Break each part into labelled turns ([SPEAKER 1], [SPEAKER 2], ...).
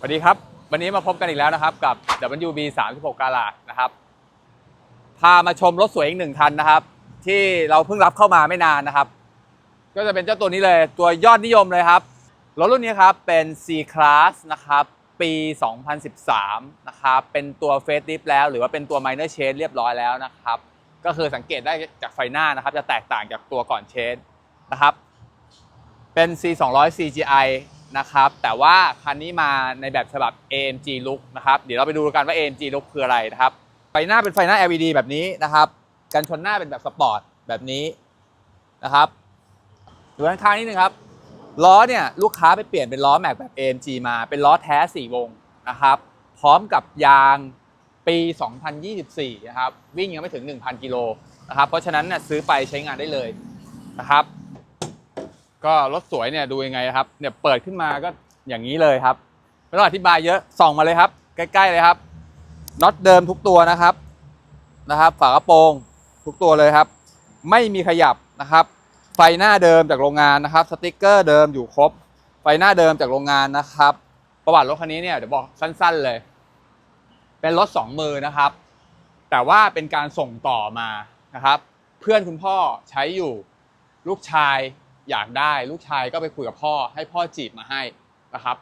[SPEAKER 1] สวัสดีครับ วันนี้มาพบกันอีกแล้วนะครับ กับ WB 36กาลานะครับ พามาชมรถสวยอีกหนึ่งคันนะครับ ที่เราเพิ่งรับเข้ามาไม่นานนะครับ ก็จะเป็นเจ้าตัวนี้เลยตัวยอดนิยมเลยครับ รถรุ่นนี้ครับเป็น C Class นะครับ ปี 2013 นะครับเป็นตัวเฟส l ิฟแล้ว หรือว่าเป็นตัว Minor Change เรียบร้อยแล้วนะครับ ก็คือสังเกตได้จากไฟหน้านะครับ จะแตกต่างจากตัวก่อนเชนนะครับ เป็น C 2 0 0 CGI นะครับ แต่ว่าคันนี้มาในแบบฉบับ AMG Look นะครับ เดี๋ยวเราไปดูกันว่า AMG Look คืออะไรนะครับ ไฟหน้าเป็นไฟหน้า LED แบบนี้นะครับ กันชนหน้าเป็นแบบสปอร์ตแบบนี้นะครับดูด้านข้างนิดนึงครับ ล้อเนี่ยลูกค้าไปเปลี่ยนเป็นล้อแม็กแบบ AMG มา เป็นล้อแท้ 4 วงนะครับ พร้อมกับยางปี 2024 นะครับ วิ่งยังไม่ถึง 1,000 กิโลนะครับ เพราะฉะนั้นเนี่ยซื้อไปใช้งานได้เลยนะครับ ก็รถสวยเนี่ยดูยังไงครับเนี่ยเปิดขึ้นมาก็อย่างนี้เลยครับไม่ต้องอธิบายเยอะส่องมาเลยครับ ใกล้ๆเลยครับน็อตเดิมทุกตัวนะครับนะครับ ฝากระโปรงทุกตัวเลยครับ ไม่มีขยับนะครับ ไฟหน้าเดิมจากโรงงานนะครับ สติกเกอร์เดิมอยู่ครบ ไฟหน้าเดิมจากโรงงานนะครับ ประวัติรถคันนี้เนี่ยเดี๋ยวบอกสั้น ๆเลย เป็นรถสองมือนะครับ แต่ว่าเป็นการส่งต่อมานะครับ เพื่อนคุณพ่อใช้อยู่ลูกชาย อยากได้ลูกชายก็ไปคุยกับพ่อให้พ่อจีบมาให้นะครับ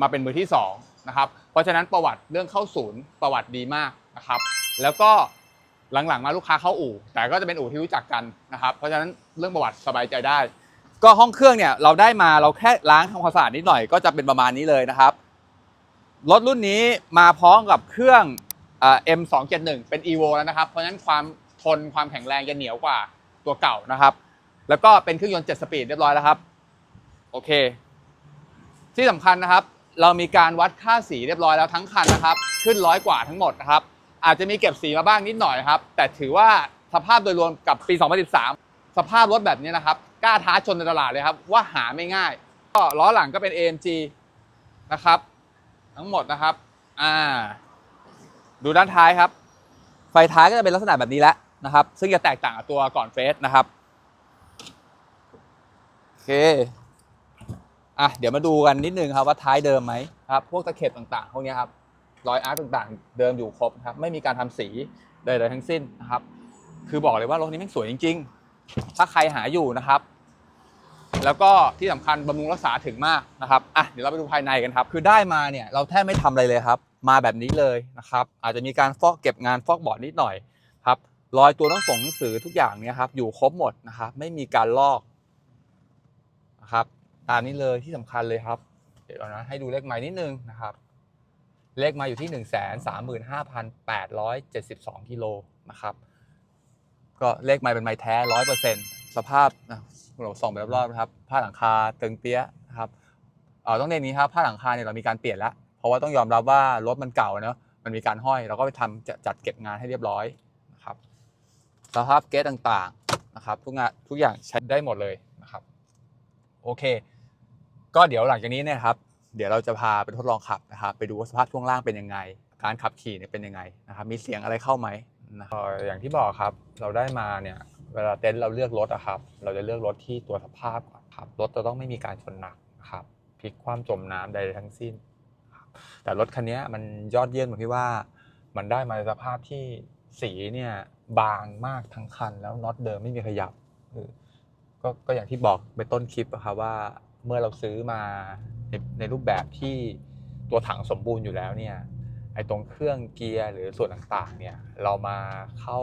[SPEAKER 1] มาเป็นมือที่สองนะครับเพราะฉะนั้นประวัติเรื่องเข้าศูนย์ประวัติดีมากนะครับ แล้วก็หลังๆมาลูกค้าเข้าอู่ แต่ก็จะเป็นอู่ที่รู้จักกันนะครับ เพราะฉะนั้นเรื่องประวัติสบายใจได้ ก็ห้องเครื่องเนี่ยเราได้มาเราแค่ล้างทำความสะอาดนิดหน่อยก็จะเป็นประมาณนี้เลยนะครับรถรุ่นนี้มาพร้อมกับเครื่องอ่า M271 เป็น Evo แล้วนะครับ เพราะฉะนั้นความทนความแข็งแรงจะเหนียวกว่าตัวเก่านะครับ แล้วก็เป็นเครื่องยนต์7สปีดเรียบร้อยแล้วครับ โอเค ที่สำคัญนะครับ เรามีการวัดค่าสีเรียบร้อยแล้วทั้งคันนะครับ ขึ้นร้อยกว่าทั้งหมดนะครับ อาจจะมีเก็บสีมาบ้างนิดหน่อยครับ แต่ถือว่าสภาพโดยรวมกับปี 2013 สภาพรถแบบนี้นะครับ กล้าท้าชนในตลาดเลยครับ ว่าหาไม่ง่าย ก็ล้อหลังก็เป็น AMG นะครับ ทั้งหมดนะครับ อ่า ดูด้านท้ายครับ ไฟท้ายก็จะเป็นลักษณะแบบนี้แหละนะครับ ซึ่งจะแตกต่างกับตัวก่อนเฟสนะครับ เคอะเดี๋ยวมาดูกันนิดนึงครับว่าท้ายเดิมไหมครับพวกตะเข็บต่างๆพวกนี้ครับรอยอาร์ตต่างๆ เดิมอยู่ครบครับไม่มีการทำสีใดๆทั้งสิ้นนะครับ คือบอกเลยว่ารถนี้แม่งสวยจริง ๆ ถ้าใครหาอยู่นะครับ แล้วก็ที่สำคัญบำรุงรักษาถึงมากนะครับอะเดี๋ยวเราไปดูภายในกันครับ คือได้มาเนี่ยเราแทบไม่ทำอะไรเลยครับ มาแบบนี้เลยนะครับ อาจจะมีการฟอกเก็บงานฟอกบอร์ดนิดหน่อยครับรอยตัวหนังส่งหนังสือทุกอย่างเนี่ยครับอยู่ครบหมดนะครับไม่มีการลอก นะครับ ตามนี้เลยที่สำคัญเลยครับ เดี๋ยวนะให้ดูเลขไม้นิดนึงนะครับ เลขไมาอยู่ที่ 1 3 5 8 7 2กิโลนะครับ ก็เลขไม้เป็นไม้แท้ร้อยเปอร์เซ็นต์สภาพนะเราส่องไปรอบๆนะครับ ผ้าหลังคาเตึงเปี้ยนะครับเออต้องเน้นนี้ครับผ้าหลังคาเนี่ยเรามีการเปลี่ยนแล้ว เพราะว่าต้องยอมรับว่ารถมันเก่าเนอะมันมีการห้อยเราก็ไปทำจัดจัดเก็บงานให้เรียบร้อยนะครับ สภาพเกตต่างๆนะครับทุกงานทุกอย่างใช้ได้หมดเลย โอเค ก็เดี๋ยวหลังจากนี้เนี่ยครับ เดี๋ยวเราจะพาไปทดลองขับนะครับ ไปดูว่าสภาพช่วงล่างเป็นยังไง การขับขี่เนี่ยเป็นยังไงนะครับ มีเสียงอะไรเข้าไหมนะครับอย่างที่บอกครับ เราได้มาเนี่ยเวลาเต็นท์เราเลือกรถอะครับ เราจะเลือกรถที่ตัวสภาพก่อนครับ รถจะต้องไม่มีการชนหนักครับพลิกคว่ำจมน้ำใดทั้งสิ้น แต่รถคันนี้มันยอดเยี่ยมตรงที่ว่า มันได้มาในสภาพที่สีเนี่ยบางมากทั้งคันแล้วน็อตเดิมไม่มีขยับ ก็ก็อย่างที่บอกไปต้นคลิปอะครับว่าเมื่อเราซื้อมาในในรูปแบบที่ตัวถังสมบูรณ์อยู่แล้วเนี่ยไอตรงเครื่องเกียร์หรือส่วนต่างๆเนี่ยเรามาเข้า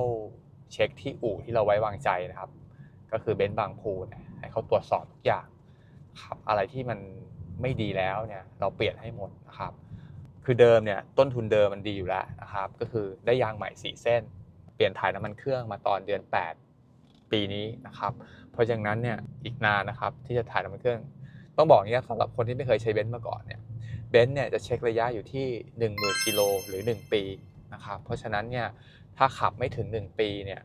[SPEAKER 1] เช็คที่อู่ที่เราไว้วางใจนะครับ ก็คือเบนซ์บางพูนให้เขาตรวจสอบทุกอย่างครับอะไรที่มันไม่ดีแล้วเนี่ยเราเปลี่ยนให้หมดนะครับ คือเดิมเนี่ยต้นทุนเดิมมันดีอยู่แล้วนะครับ ก็คือได้ยางใหม่ 4 เส้น เปลี่ยนถ่ายน้ำมันเครื่องมาตอนเดือน 8 ปีนี้นะครับ เพราะฉะนั้นเนี่ยอีกนานนะครับที่จะถ่ายน้ำมันเครื่อง ต้องบอกอย่างนี้ยสำหรับคนที่ไม่เคยใช้เบนซ์มาก่อนเนี่ยเบนซ์เนี่ยจะเช็คระยะอยู่ที่ 10,000กิโลหรือ 1 ปีนะครับเพราะฉะนั้นเนี่ยถ้าขับไม่ถึง 1 ปีเนี่ย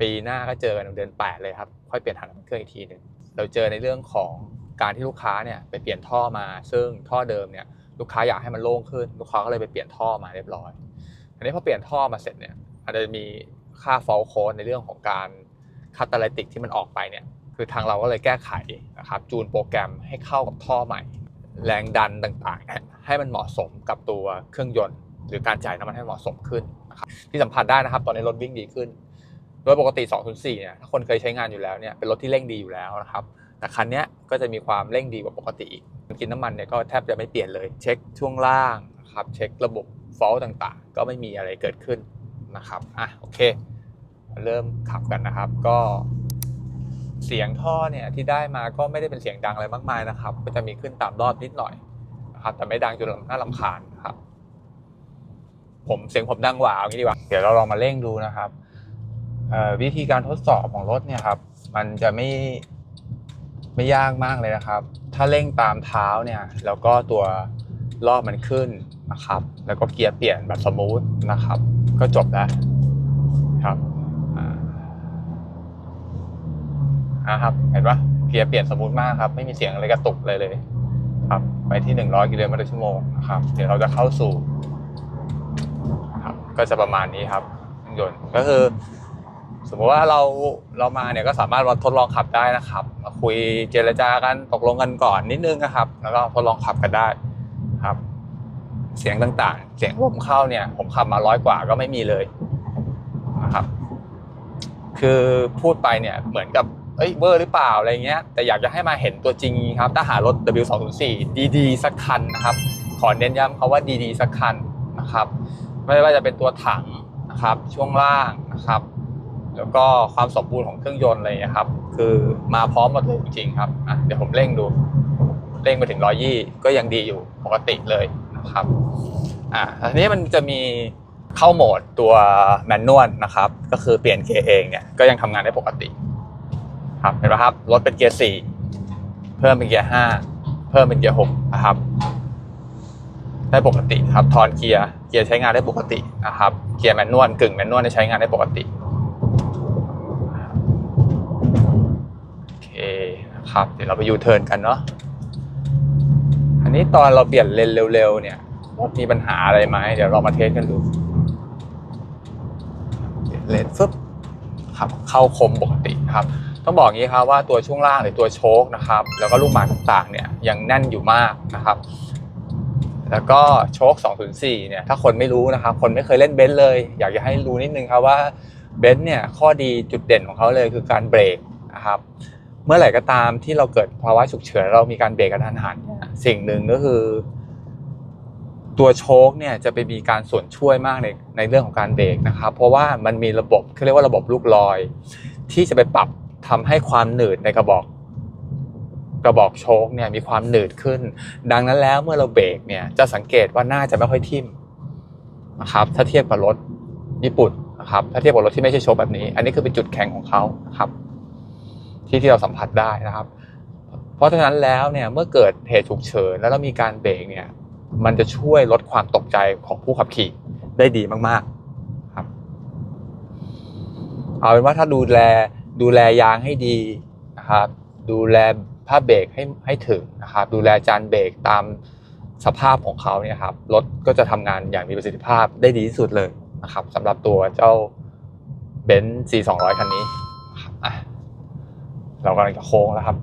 [SPEAKER 1] ปีหน้าก็เจอกันเดือน 8 เลยครับค่อยเปลี่ยนถ่ายน้ำมันเครื่องอีกทีหนึ่งเราเจอในเรื่องของการที่ลูกค้าเนี่ยไปเปลี่ยนท่อมา ซึ่งท่อเดิมเนี่ยลูกค้าอยากให้มันโล่งขึ้น ลูกค้าก็เลยไปเปลี่ยนท่อมาเรียบร้อย อันนี้พอเปลี่ยนท่อมาเสร็จเนี่ยอาจจะมีค่าฟอลโค้ดในเรื่องของการ คาตาลิติกที่มันออกไปเนี่ยคือทางเราก็เลยแก้ไขนะครับจูนโปรแกรมให้เข้ากับท่อใหม่ แรงดันต่างๆ ให้มันเหมาะสมกับตัวเครื่องยนต์ หรือการจ่ายน้ำมันให้เหมาะสมขึ้นนะครับที่สัมผัสได้นะครับ ตอนนี้รถวิ่งดีขึ้น โดยปกติ 204 เนี่ยถ้าคนเคยใช้งานอยู่แล้วเนี่ยเป็นรถที่เร่งดีอยู่แล้วนะครับแต่คันนี้ก็จะมีความเร่งดีกว่าปกติอีกกินน้ำมันเนี่ยก็แทบจะไม่เปลี่ยนเลย เช็คช่วงล่างนะครับเช็คระบบฟอลต์ต่างๆ ก็ไม่มีอะไรเกิดขึ้นนะครับอะโอเค เริ่มขับกันนะครับ ก็เสียงท่อเนี่ยที่ได้มาก็ไม่ได้เป็นเสียงดังอะไรมากมายนะครับ ก็จะมีขึ้นตามรอบนิดหน่อยนะครับ แต่ไม่ดังจนน่ารำคาญนครับ ผมเสียงผมดังกว่าเอางี้ดีกว่า เดี๋ยวเราลองมาเร่งดูนะครับวิธีการทดสอบของรถเนี่ยครับ มันจะไม่ไม่ยากมากเลยนะครับ ถ้าเร่งตามเท้าเนี่ยแล้วก็ตัวรอบมันขึ้นนะครับ แล้วก็เกียร์เปลี่ยนแบบสมูทนะครับ ก็จบแล้วครับอ่า อ่าครับ เห็นปะเกียร์เปลี่ยนสมูทมากครับ ไม่มีเสียงอะไรกระตุกเลยเลย ครับ ไปที่ 100กิโลเมตรต่อชั่วโมงนะครับ เดี๋ยวเราจะเข้าสู่ครับ ก็จะประมาณนี้ครับเครื่องยนต์ก็คือ สมมติว่าเราเรามาเนี่ยก็สามารถมาทดลองขับได้นะครับมาคุยเจรจากันตกลงกันก่อนนิดนึงนะครับ แล้วก็ทดลองขับกันได้ครับ เสียงต่างๆ เสียงลมเข้าเนี่ย ผมขับมาร้อยกว่าก็ไม่มีเลยนะครับ คือพูดไปเนี่ยเหมือนกับ เอ้ยเวอร์หรือเปล่าอะไรเงี้ยแต่อยากจะให้มาเห็นตัวจริงครับถ้าหารถ W204 ดีๆสักคันนะครับ ขอเน้นย้ำเขาว่าดีๆสักคันนะครับ ไม่ว่าจะเป็นตัวถังนะครับช่วงล่างนะครับแล้วก็ความสมบูรณ์ของเครื่องยนต์อะไรเงี้ยครับ คือมาพร้อมหมดเลยจริงครับอะเดี๋ยวผมเร่งดู เร่งไปถึงร้อยี่ก็ยังดีอยู่ปกติเลยนะครับอ่าทีนี้มันจะมีเข้าโหมดตัวแมนนวลนะครับ ก็คือเปลี่ยนเกียร์เองเนี่ยก็ยังทำงานได้ปกติ ครับเห็นไหมครับรถเป็นเกียร์สี่เพิ่มเป็นเกียร์ห้าเพิ่มเป็นเกียร์หกนะครับ ได้ปกติครับทอนเกียร์เกียร์ใช้งานได้ปกตินะครับเกียร์แมนนวลกึ่งแมนนวลใช้งานได้ปกติโอเคนะครับเดี๋ยวเราไปยูเทิร์นกันเนาะอันนี้ตอนเราเปลี่ยนเลนเร็วๆเนี่ยรถมีปัญหาอะไรไหมเดี๋ยวเรามาเทสกันดูเลนเลนฟึบครับเข้าคมปกติครับ ต้องบอกงี้ครับว่าตัวช่วงล่างหรือตัวโชคนะครับแล้วก็ลูกหมากต่างๆเนี่ยยังแน่นอยู่มากนะครับ แล้วก็โชค204เนี่ยถ้าคนไม่รู้นะครับ คนไม่เคยเล่นเบนซ์เลย อยากจะให้รู้นิดนึงครับว่าเบนซ์เนี่ยข้อดีจุดเด่นของเขาเลยคือการเบรกนะครับเมื่อไหร่ก็ตามที่เราเกิดภาวะฉุกเฉินเรามีการเบรกกระทันหันสิ่งหนึ่งก็คือ ตัวโชคเนี่ยจะไปมีการส่วนช่วยมากในในเรื่องของการเบรกนะครับ เพราะว่ามันมีระบบเขาเรียกว่าระบบลูกลอย ที่จะไปปรับ ทำให้ความหนืดในกระบอกกระบอกโชคเนี่ยมีความหนืดขึ้น ดังนั้นแล้วเมื่อเราเบรกเนี่ยจะสังเกตว่าหน้าจะไม่ค่อยทิ่มนะครับถ้าเทียบกับรถญี่ปุ่นนะครับถ้าเทียบกับรถที่ไม่ใช่โชคแบบนี้ อันนี้คือเป็นจุดแข็งของเขานะครับที่ที่เราสัมผัสได้นะครับ เพราะฉะนั้นแล้วเนี่ยเมื่อเกิดเหตุฉุกเฉินแล้วเรามีการเบรกเนี่ยมันจะช่วยลดความตกใจของผู้ขับขี่ได้ดีมากๆครับเอาเป็นว่าถ้าดูแล ดูแลยางให้ดีนะครับ ดูแลผ้าเบรกให้ให้ถึงนะครับ ดูแลจานเบรกตามสภาพของเขาเนี่ยครับรถก็จะทำงานอย่างมีประสิทธิภาพได้ดีที่สุดเลยนะครับสำหรับตัวเจ้าเบนซ์ C200 คันนี้นะครับอะเรากำลังจะโค้งแล้วครับ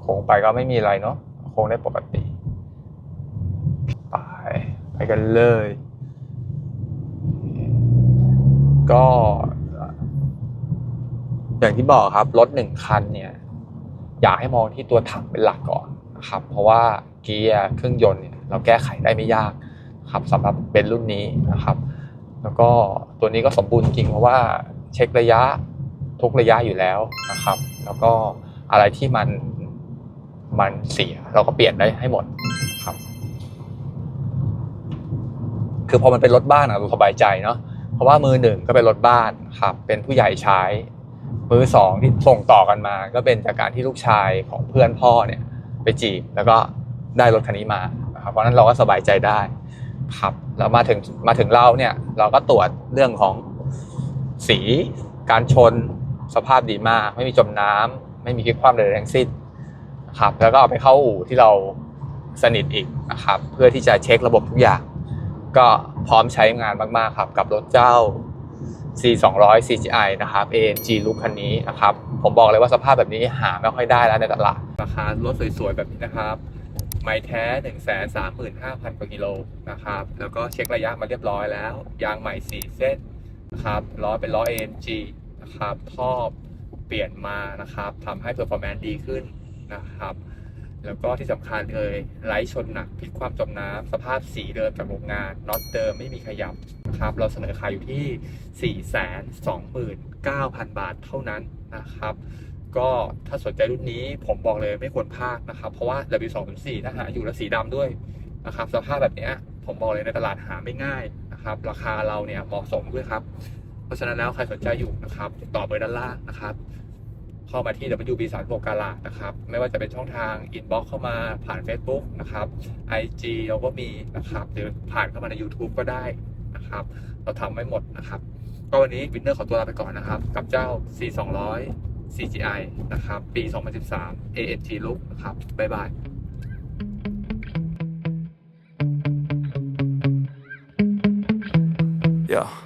[SPEAKER 1] โค้งไปก็ไม่มีอะไรเนาะโค้งได้ปกติไปไปกันเลย ก็ อย่างที่บอกครับรถหนึ่งคันเนี่ยอยากให้มองที่ตัวถังเป็นหลักก่อนนะครับเพราะว่าเกียร์เครื่องยนต์เนี่ยเราแก้ไขได้ไม่ยากครับสำหรับเป็นรุ่นนี้นะครับ แล้วก็ตัวนี้ก็สมบูรณ์จริงเพราะว่าเช็คระยะทุกระยะอยู่แล้วนะครับ แล้วก็อะไรที่มันมันเสียเราก็เปลี่ยนได้ให้หมดครับ คือพอมันเป็นรถบ้านอะเราสบายใจเนาะเพราะว่ามือหนึ่งก็เป็นรถบ้านครับเป็นผู้ใหญ่ใช้ มือสองที่ส่งต่อกันมา ก็เป็นจากการที่ลูกชายของเพื่อนพ่อเนี่ยไปจีบแล้วก็ได้รถคันนี้มาครับเพราะนั้นเราก็สบายใจได้ครับแล้วมาถึงมาถึงเราเนี่ยเราก็ตรวจเรื่องของสีการชนสภาพดีมาก ไม่มีจมน้ำไม่มีพลิกคว่ำใดๆทั้งสิ้นครับแล้วก็เอาไปเข้าอู่ที่เราสนิทอีกนะครับ เพื่อที่จะเช็คระบบทุกอย่าง ก็พร้อมใช้งานมากๆครับ กับรถเจ้า C 2 0 0 CGI นะครับ AMG ลุคคันนี้นะครับ ผมบอกเลยว่าสภาพแบบนี้หาไม่ค่อยได้แล้วในตลาด ราคารถสวยๆ แบบนี้นะครับไม้แท้ 1 3 5 0 0 0กว่ากิโลนะครับ แล้วก็เช็คระยะมาเรียบร้อยแล้ว ยางใหม่ 4 เส้นนะครับ ล้อเป็นล้อ AMG นะครับ ท่อเปลี่ยนมานะครับทำให้ performance ดีขึ้นนะครับ แล้วก็ที่สำคัญเลยไร้ชนหนักพลิกความจมน้ำสภาพสีเดิมจากโรงงานน็อตเดิมไม่มีขยับนะครับ เราเสนอขายอยู่ที่ 429,000 บาทเท่านั้นนะครับ ก็ถ้าสนใจรุ่นนี้ผมบอกเลยไม่ควรพลาดนะครับ เพราะว่า W204 ถ้าหาอยู่แล้วสีดำด้วยนะครับ สภาพแบบเนี้ยผมบอกเลยในตลาดหาไม่ง่ายนะครับ ราคาเราเนี่ยเหมาะสมด้วยครับ เพราะฉะนั้นแล้วใครสนใจอยู่นะครับติดต่อเบอร์ด้านล่างนะครับ เข้ามาที่ WB36 กาลานะครับ ไม่ว่าจะเป็นช่องทางอินบ็อกเข้ามาผ่าน Facebook นะครับ IG เราก็มีนะครับหรือผ่านเข้ามาใน YouTube ก็ได้นะครับ เราทำไม่หมดนะครับ ก็วันนี้วินเนอร์ขอตัวลาไปก่อนนะครับ กับเจ้า C200 CGI นะครับ ปี 2013 AMG Look นะครับ บ๊ายบาย
[SPEAKER 2] Yeah.